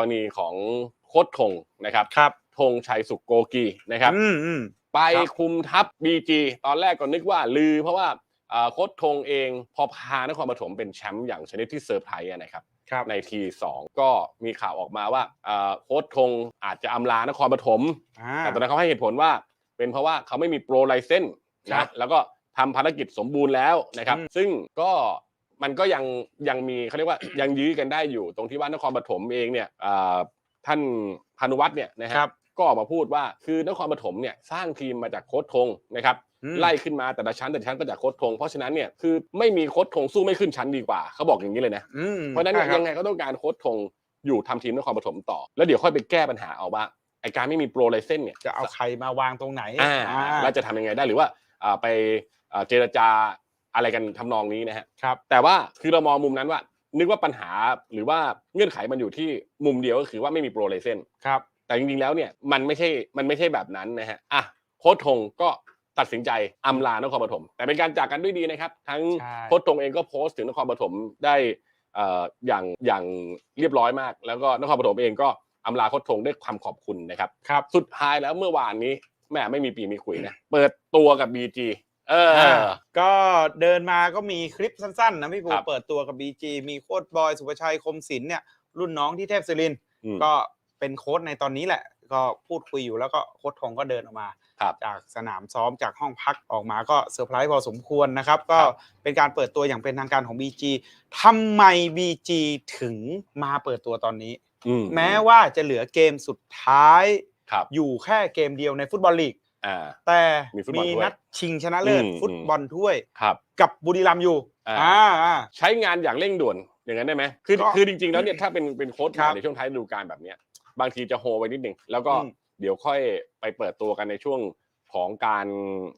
รณีของโค้ชทงนะครับครับธงชัยสุขโกกีนะครับอืมอืมไปครับคุมทัพบีจีตอนแรกก็นึกว่าลือ เพราะว่าเอ่อโค้ชทงเองพอพานครปฐมเป็นแชมป์อย่างชนิดที่เซอร์ไพรส์อะนะครับครับในทีสองก็มีข่าวออกมาว่าเอ่อโค้ชทงอาจจะอำลานครปฐมอ่าแต่ตอนนั้นเขาให้เหตุผลว่า เป็นเพราะว่าเขาไม่มีโปรไลเซนส์ครันะบแล้วก็ทำภารกิจสมบูรณ์แล้วนะครับอืมซึ่งก็ มันก็ยังยังมีเขาเรียกว่ายังยื้อกันได้อยู่ ตรงที่ว่านครปฐมเองเนี่ยเอ่อท่านพานุวัฒน์เนี่ยนะฮะครับก็ออกมาพูดว่าคือนครปฐมเนี่ยสร้างทีมมาจากโค้ชทงนะครับอืมไล่ขึ้นมาแต่ละชั้นแต่ละชั้นก็จากโค้ชทงเพราะฉะนั้นเนี่ยคือไม่มีโค้ชทงสู้ไม่ขึ้นชั้นดีกว่าเขาบอกอย่างนี้เลยนะอืมเพราะฉะนั้นเนี่ยใช่คบยังไงก็ต้องการโค้ชทงอยู่ทำทีมนครปฐมต่อ แล้วเดี๋ยวค่อยไปแก้ปัญหาเอาว่าไอการไม่มีโปรไลเซนเนี่ยจะเอาใครมาวางตรงไหนอ่าอ่าเราจะทำยังไงได้หรือว่าอ่าไปอ่าเจรจา อะไรกันทำนองนี้นะฮะครับ แต่ว่าคือเรามองมุมนั้นว่า นึกว่าปัญหาหรือว่าเงื่อนไขมันอยู่ที่มุมเดียวก็คือว่าไม่มีโปรไลเซนครับแต่จริงๆแล้วเนี่ยมันไม่ใช่มันไม่ใช่แบบนั้นนะฮะอะโค้ชทงก็ตัดสินใจอำลานครปฐมแต่เป็นการจากกันด้วยดีนะครับ ทั้งใช่โค้ชทงเองก็โพสต์ถึงนครปฐมได้เอ่ออย่างอย่างเรียบร้อยมาก แล้วก็นครปฐมเองก็อำลาโค้ชทงด้วยความขอบคุณนะครับครับ สุดท้ายแล้วเมื่อวานนี้แม่ไม่มีปีมีคุยนะเปิดตัวกับ BG เอออ่าก็เดินมาก็มีคลิปสั้นๆนะพี่ปูครับ เปิดตัวกับ BG มีโค้ดบอยสุภชัยคมศิลป์เนี่ยรุ่นน้องที่เทพศิรินทร์อืม ก็เป็นโค้ดในตอนนี้แหละ ก็พูดคุยอยู่แล้วก็โค้ดทงก็เดินออกมา ครับจากสนามซ้อมจากห้องพักออกมาก็เซอร์ไพรส์พอสมควรนะครับ ก็ครับเป็นการเปิดตัวอย่างเป็นทางการของ BG ทำไม BG ถึงมาเปิดตัวตอนนี้ อืมแม้ว่าจะเหลือเกมสุดท้าย ครับ อยู่แค่เกมเดียวในฟุตบอลลีก อ่า แต่มีฟุตบอลมีถ้วยนัดชิงชนะเลิศอืม ฟุตบอลถ้วยครับ กับบุรีรัมย์อยู่อ่า อ่าอ่า ใช้งานอย่างเร่งด่วนอย่างนั้นได้ไหมคือก็คือจริงๆแล้วเนี่ยถ้าเป็นเป็นโค้ชครับในช่วงท้ายฤดูกาลแบบเนี้ยบางทีจะโฮไว้นิดนึงแล้วก็อืม เดี๋ยวค่อยไปเปิดตัวกันในช่วงของการ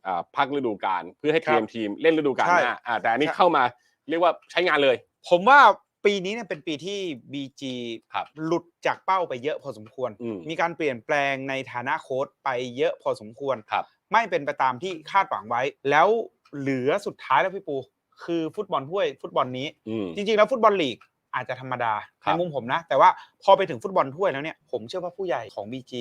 อ่าพักฤดูกาลเพื่อให้เตรียมทีมเล่นฤดูกาลใช่หน้าอ่าแต่อันนี้ใช่เข้ามาเรียกว่าใช้งานเลย ผมว่า ปีนี้เนี่ยเป็นปีที่ BG ครับ หลุดจากเป้าไปเยอะพอสมควร อืม มีการเปลี่ยนแปลงในฐานะโค้ชไปเยอะพอสมควร ครับ ไม่เป็นไปตามที่คาดหวังไว้ แล้วเหลือสุดท้ายแล้วพี่ปู คือฟุตบอลถ้วยฟุตบอลนี้ อืม จริงๆแล้วฟุตบอลลีกอาจจะธรรมดาครัในบ มุมผมนะ แต่ว่าพอไปถึงฟุตบอลถ้วยแล้วเนี่ยผมเชื่อว่าผู้ใหญ่ของ BG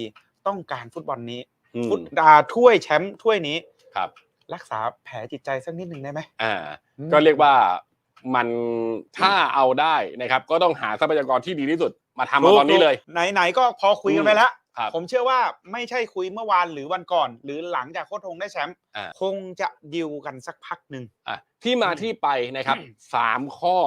ต้องการฟุตบอลนี้อืมฟุตอ่าถ้วยแชมป์ถ้วยนี้ ครับ รักษาแผลจิตใจสักนิดหนึ่งได้ไหมอ่า อืม ก็เรียกว่า มันถ้าเอาได้นะครับ ก็ต้องหาทรัพยากรที่ดีที่สุด มาทำมาตอนนี้เลย ไหนๆก็พอคุยกันไปแล้วครับผมเชื่อว่าไม่ใช่คุยเมื่อวานหรือวันก่อน หรือหลังจากโค้ชทงได้แชมป์อ่า คงจะดิวกันสักพักหนึ่ง อะที่มาที่ไปนะครับสามข้อ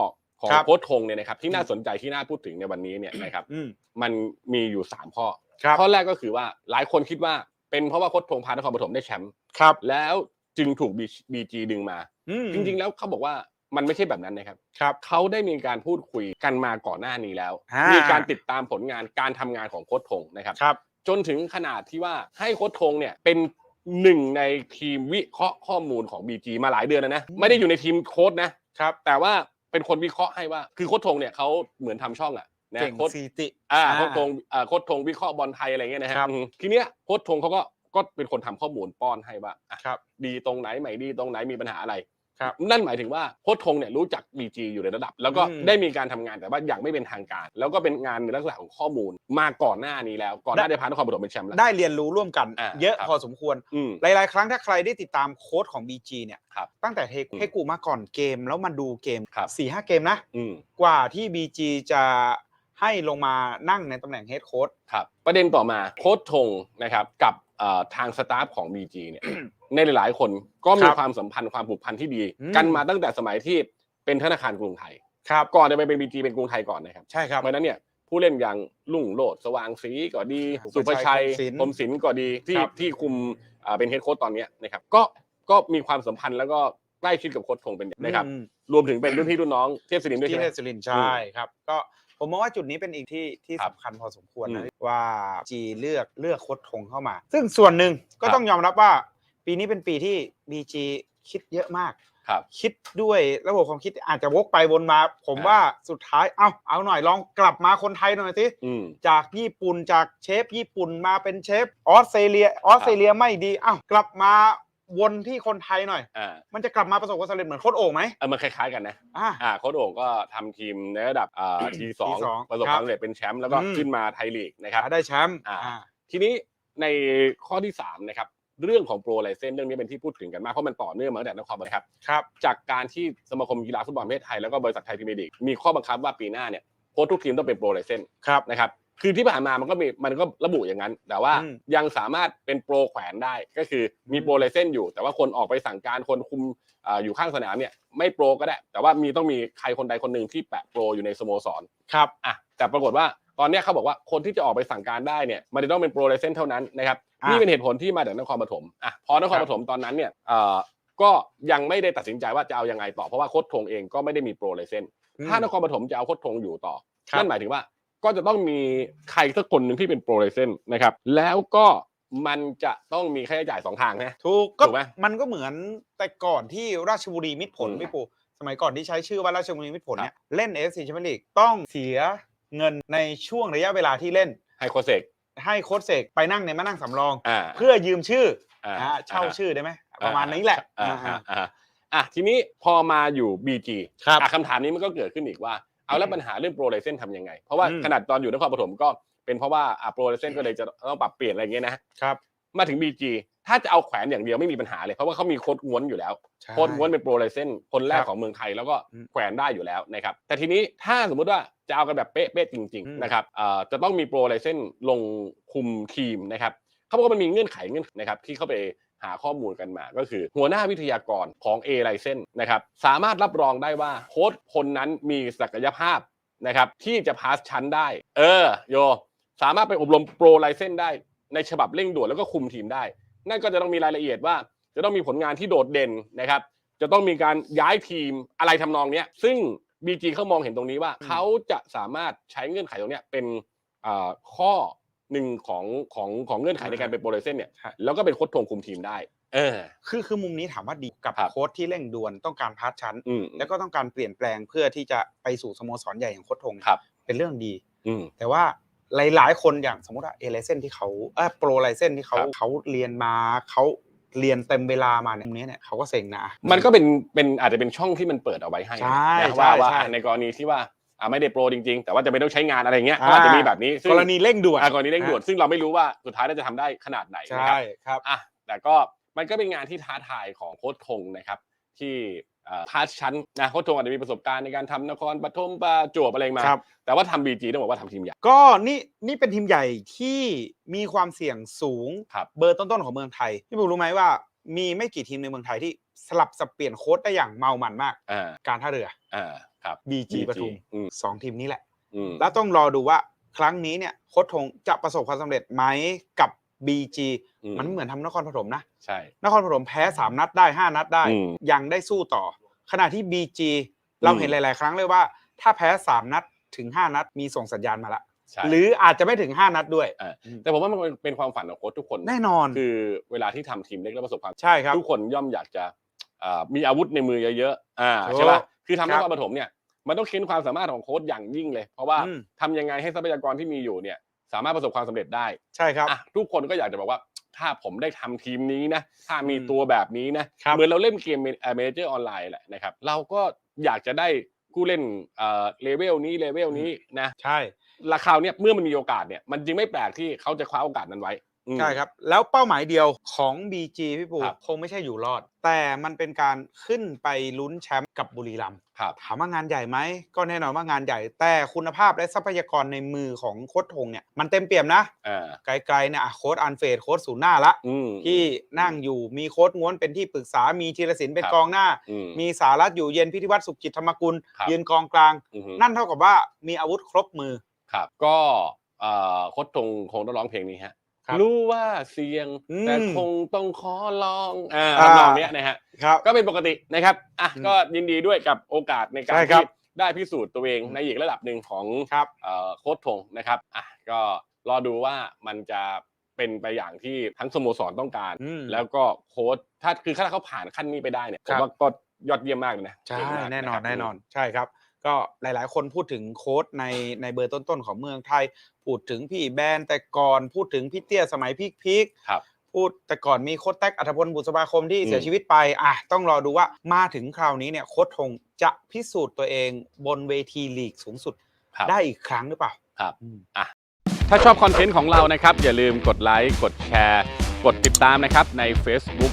ของครับ โค้ชทงเนี่ยนะครับ ที่น่าสนใจที่น่าพูดถึงในวันนี้เนี่ยนะครับ อืม มันมีอยู่สามข้อ ครับ ข้อแรกก็คือว่าหลายคนคิดว่าเป็นเพราะว่าโค้ชทงพานครปฐมได้แชมป์ครับแล้วจึงถูกบีจีดึงมา อืมจริงๆ แล้วเขาบอกว่า มันไม่ใช่แบบนั้นนะครับ ครับเขาได้มีการพูดคุยกันมาก่อนหน้านี้แล้ว อ่ามี มีการติดตามผลงานการทำงานของโค้ชทงนะครับ ครับ จนถึงขนาดที่ว่าให้โค้ชทงเนี่ยเป็นหนึ่งในทีมวิเคราะห์ข้อมูลของ BG มาหลายเดือนแล้วนะอืมไม่ได้อยู่ในทีมโค้ชนะครับ แต่ว่าเป็นคนวิเคราะห์ให้ว่า คือโค้ชทงเนี่ยเขาเหมือนทำช่องอะนะเก่งโค้ชซีติ อ่าโค้ชทงอ่าโค้ชทงวิเคราะห์บอลไทยอะไรเงี้ยนะฮะครับ อืมทีเนี้ยโค้ชทงเขาก็ก็เป็นคนทำข้อมูลป้อนให้ว่าอะครับ ดีตรงไหนไม่ดีตรงไหนมีปัญหาอะไร ครับนั่นหมายถึงว่าโค้ชทงเนี่ยรู้จัก BG อยู่ในระดับ แล้วก็อืม ได้มีการทำงานแต่ว่ายังไม่เป็นทางการ แล้วก็เป็นงานในลักษณะของข้อมูลมาก่อนหน้านี้แล้ว ก่อนหน้าได้พานครปฐมเป็นแชมป์แล้ว ได้เรียนรู้ร่วมกัน อ่าเยอะครับ พอสมควร อืม หลาย ๆ ครั้งถ้าใครได้ติดตามโค้ชของ BG เนี่ยครับตั้งแต่เทอืมเทกูมาก่อนเกม แล้วมาดูเกมครับ สี่ห้าเกมนะ อืม กว่าที่ BG จะให้ลงมานั่งในตำแหน่งเฮดโค้ชครับประเด็นต่อมาโค้ชทงนะครับกับเอ่อ ทางสตาฟของ BG เนี่ยในหลายๆ คนก็มีครับความสัมพันธ์ความผูกพันที่ดีอืมกันมาตั้งแต่สมัยที่เป็นธนาคารกรุงไทยครับก่อนจะไปเป็น BG เป็นกรุงไทยก่อนนะครับใช่ครับเพราะฉะนั้นเนี่ยผู้เล่นอย่างลุ่งโลดสว่างศรีก็ดี สุสุภภชัชัยยคมศิลป์คมศิลป์ก็ดีที่ครับที่คุมอ่าเป็นเฮดโค้ชตอนเนี้ยนะครับก็ก็มีความสัมพันธ์แล้วก็ใกล้ชิดกับโค้ชทงเป็นอย่างนะครับอืมรวมถึงเป็นรุ่นพี่รุ่นน้องเทพศิรินทร์ด้วยที่ใช่ไหเทมพศิรินทร์ใช่ครับก็ ผมมองว่าจุดนี้เป็นอีกที่ที่ครับสำคัญพอสมควรอืนะมว่าจีเลือกเลือกโค้ชทงเข้ามา ซึ่งส่วนหนึ่งก็ครับต้องยอมรับว่า ปีนี้เป็นปีที่ BG คิดเยอะมากครับคิดด้วยระบบความคิดอาจจะวกไปวนมา ผมอ่าว่าสุดท้ายเอาเอาหน่อยลองกลับมาคนไทยหน่อยสิอืมจากญี่ปุ่นจากเชฟญี่ปุ่นมาเป็นเชฟออสเตรเลียออสเตรเลียไม่ดีอ้าวกลับมา วนที่คนไทยหน่อย อ่ามันจะกลับมาประสบความสำเร็จเหมือนโค้ชโอ่งไหมเออมันคล้ายๆกันนะ อ่า อ่าโค้ชโอ่งก็ทำทีมในระดับอ่าทีสอง T2 ประสบคครับวามสำเร็จเป็นแชมป์แล้วก็อืม ขึ้นมาไทยลีกนะครับ ได้แชมป์อ่า อ่า ทีนี้ในข้อที่สามนะครับเรื่องของโปรไลเซนเรื่องนี้เป็นที่พูดถึงกันมากเพราะมันต่อเนื่องมาตั้งแต่นครปฐมนะครับ ครับ จากการที่สมาคมกีฬาฟุตบอลประเทศไทยแล้วก็บริษัทไทยพรีเมียร์ลีกมีข้อบังคับว่าปีหน้าเนี่ยโค้ชทุกทีมต้องเป็นโปรไลเซน ครับ นะครับ คือที่ผ่านมามันก็มีมันก็ระบุอย่างนั้น แต่ว่าอืมยังสามารถเป็นโปรแขวนได้ก็คือมีโปรไลเซนอยู่ แต่ว่าคนออกไปสั่งการคนคุมอ่าอยู่ข้างสนามเนี่ยไม่โปรก็ได้ แต่ว่ามีต้องมีใครคนใดคนหนึ่งที่แปะโปรอยู่ในสโมสรครับอะแต่ปรากฏว่าตอนเนี้ยเขาบอกว่าคนที่จะออกไปสั่งการได้เนี่ยมันจะต้องเป็นโปรไลเซนเท่านั้นนะครับอะนี่เป็นเหตุผลที่มาจากนครปฐมอะพอนครปฐมตอนนั้นเนี่ยเอ่อก็ยังไม่ได้ตัดสินใจว่าจะเอายังไงต่อเพราะว่าโค้ชทงเองก็ไม่ได้มีโปรไลเซนถ้านครปฐมจะเอาโค้ชทงอยู่ต่อครับนั่นหมายถึงว่า ก็จะต้องมีใครสักคนหนึ่งที่เป็นโปรไลเซนนะครับ แล้วก็มันจะต้องมีค่าใช้จ่ายสองทางนะถูกก็ถูกไหมมันก็เหมือนแต่ก่อนที่ราชบุรีมิตรผลอืมพี่ปูสมัยก่อนที่ใช้ชื่อว่าราชบุรีมิตรผลครับเนี่ยเล่นเอฟซีแชมเปี้ยนลีกต้องเสียเงินในช่วงระยะเวลาที่เล่นให้โคชเซกให้โค้ชเสกไปนั่งในมานั่งสำรองอ่าเพื่อยืมชื่ออ่าอ่าเช่าอ่าชื่อได้ไหมประมาณนี้แหละอ่าอ่าอ่าอ่าอะทีนี้พอมาอยู่ BG ครับอะคำถามนี้มันก็เกิดขึ้นอีกว่า เอาแล้วปัญหาเรื่องโปรไลเซนทำยังไง เพราะว่าอืมขนาดตอนอยู่นครปฐมก็เป็นเพราะว่าอะโปรไลเซนก็เลยจะต้องปรับเปลี่ยนอะไรอย่างเงี้ยนะครับมาถึง BG ถ้าจะเอาแขวนอย่างเดียวไม่มีปัญหาเลย เพราะว่าเขามีโค้ดง้วนอยู่แล้วใช่โค้ดง้วนเป็นโปรไลเซนคนแรกครับของเมืองไทยแล้วก็อืมแขวนได้อยู่แล้วนะครับแต่ทีนี้ถ้าสมมุติว่าจะเอากันแบบเป๊ะๆจริงอืมๆนะครับเอ่อจะต้องมีโปรไลเซนลงคุมทีมนะครับเขาบอกว่ามันมีเงื่อนไขเงื่อนนะครับที่เข้าไป หาข้อมูลกันมา ก็คือหัวหน้าวิทยากรของ A ไลเซนนะครับสามารถรับรองได้ว่าโค้ดคนนั้นมีศักยภาพนะครับที่จะพาสชั้นได้ เออโย สามารถไปอบรมโปรไลเซนได้ในฉบับเร่งด่วนแล้วก็คุมทีมได้ นั่นก็จะต้องมีรายละเอียดว่า จะต้องมีผลงานที่โดดเด่นนะครับ จะต้องมีการย้ายทีมอะไรทำนองเนี้ย ซึ่ง BG เขามองเห็นตรงนี้ว่า เขาจะสามารถใช้เงื่อนไขตรงเนี้ยเป็นข้อ หนึ่งของของของเงื่อนไขในการเป็นโปรไลเซนเนี่ยใช่แล้วก็เป็นโค้ชทงคุมทีมได้ เออ คือคือมุมนี้ถามว่าดีกับครับ โค้ชที่เร่งด่วนต้องการพาร์ทชั้น อืม แล้วก็ต้องการเปลี่ยนแปลงเพื่อที่จะไปสู่สโมสรใหญ่อย่างโค้ชทงครับ เป็นเรื่องดี อืม แต่ว่าหลาย ๆ คนอย่างสมมติว่าเอไลเซนที่เขาเออโปรไลเซนที่เขาครับ เขาเรียนมาเขาเรียนเต็มเวลามาเนี่ยตรงนี้เนี่ยเขาก็เซ็งนะ มันก็เป็นเป็นอาจจะเป็นช่องที่มันเปิดเอาไว้ให้ใช่นะใช่ว่าว่าใช่ ในกรณีที่ว่า อ่าไม่ได้โปรจริงๆ แต่ว่าจะไม่ต้องใช้งานอะไรเงี้ยอ่าก็อาจจะมีแบบนี้ซึ่งกรณีเร่งด่วนอ่ากรณีเร่งด่วนซึ่งเราไม่รู้ว่าสุดท้ายเราจะทำได้ขนาดไหนนะคใช่รับครับอะแต่ก็มันก็เป็นงานที่ท้าทายของโค้ชทงนะครับ ที่พาร์ทชั้นนะโค้ชทงอาจจะมีประสบการณ์ในการทำนครปฐมประจวบอะไรมาครับแต่ว่าทำบีจีต้องบอกว่าทำทีมใหญ่ ก็นี่นี่เป็นทีมใหญ่ที่มีความเสี่ยงสูงครับเบอร์ต้นๆของเมืองไทยพี่ปูรู้ไหมว่ามีไม่กี่ทีมในเมืองไทยที่สลับสับเปลี่ยนโค้ชได้อย่างเมามันมากอ่าการท่าเรืออ่า ครับ BG ปทุมอืมสองทีมนี้แหละ อืมแล้วต้องรอดูว่าครั้งนี้เนี่ยโค้ชทงจะประสบความสำเร็จไหมกับ BG อืมันไม่เหมือนทำนครปฐมนะ ใช่ นครปฐมแพ้ 3 นัดได้ 5 นัดได้ อืมยังได้สู้ต่อ ขณะที่ BG เราอืม เห็นหลาย ๆ ครั้งเลยว่า ถ้าแพ้ 3 นัดถึง 5 นัดมีส่งสัญญาณมาละ ใช่ หรืออาจจะไม่ถึง 5 นัดด้วยอ่าแต่ผมว่ามันเป็นความฝันของโค้ชทุกคนแน่นอนคือเวลาที่ทำทีมเล็กแล้วประสบความ ใช่ครับ ทุกคนย่อมอยากจะอ่ามีอาวุธในมือเยอะๆอ่าถูกใช่ป่ะ คือทำนครัคบรปฐมเนี่ย มันต้องเค้นความสามารถของโค้ชอย่างยิ่งเลย เพราะว่าอืม ทำยังไงให้ทรัพยากรที่มีอยู่เนี่ย สามารถประสบความสำเร็จได้ใช่ครับ อะทุกคนก็อยากจะบอกว่า ถ้าผมได้ทำทีมนี้นะ ถ้ามีอืมตัวแบบนี้นะ ครับเหมือนเราเล่นเกมเมเจอร์ออนไลน์แหละนะครับ เราก็อยากจะได้ผู้เล่นเอ่อเลเวลนี้เลเวลนี้นะ ใช่ ราคราวเนี่ยเมื่อมันมีโอกาสเนี่ยมันจึงไม่แปลกที่เขาจะคว้าโอกาสนั้นไว้อืม ใช่ครับ แล้วเป้าหมายเดียวของ BG พี่ปูครับคงไม่ใช่อยู่รอด แต่มันเป็นการขึ้นไปลุ้นแชมป์กับบุรีรัมย์ครับถามว่างานใหญ่ไหม ก็แน่นอนว่างานใหญ่ แต่คุณภาพและทรัพยากรในมือของโค้ชทงเนี่ยมันเต็มเปี่ยมนะอ่าไกลๆเนี่ยอะโค้ชอันเฟดโค้ชศูนย์หน้าละอืมที่นั่งอยู่มีโค้ชง้วนเป็นที่ปรึกษามีธีรศิลป์เป็นครับกองหน้าอืมมีสารัตอยู่เย็นพิธิวัฒน์สุขจิตธรรมกุลครับยืนกองกลางอือฮึนั่นเท่ากับว่ามีอาวุธครบมือครับก็เอ่อโค้ชทงคงต้องร้องเพลงนี้ฮะค รับรู้ว่าเสียงอืมแต่คงต้องขอลองอ่าอ่าทำนองเนี้ยนะฮะครับก็เป็นปกตินะครับอะอืมก็ยินดีด้วยกับโอกาสในการใช่ครับที่ได้พิสูจน์ตัวเองอืมในอีกระดับหนึ่งของครับเอ่อโค้ชทงนะครับอะก็รอดูว่ามันจะเป็นไปอย่างที่ทั้งสโมสรต้องการอืมแล้วก็โค้ชถ้าคือถ้าเขาผ่านขั้นนี้ไปได้เนี่ยผครัมบว่าก็ยอดเยี่ยมมากเลยนะใช่เก่งมากแน่นอะคนรับแน่นอนใช่ครับ ก็หลาย ๆ คนพูดถึงโค้ดในในเบอร์ต้น ๆ ของเมืองไทย พูดถึงพี่แบนแต่ก่อนพูดถึงพี่เตี้ยสมัยพีคพีคครับพูดแต่ก่อนมีโค้ชแท็กอัธพลบุษบาคมที่อืมเสียชีวิตไปอะต้องรอดูว่ามาถึงคราวนี้เนี่ยโค้ชทงจะพิสูจน์ตัวเองบนเวทีลีกสูงสุดครับได้อีกครั้งหรือเปล่าครับอืมถ้าชอบคอนเทนต์ของเรานะครับ อย่าลืมกดไลค์กดแชร์ กดติดตามนะครับใน Facebook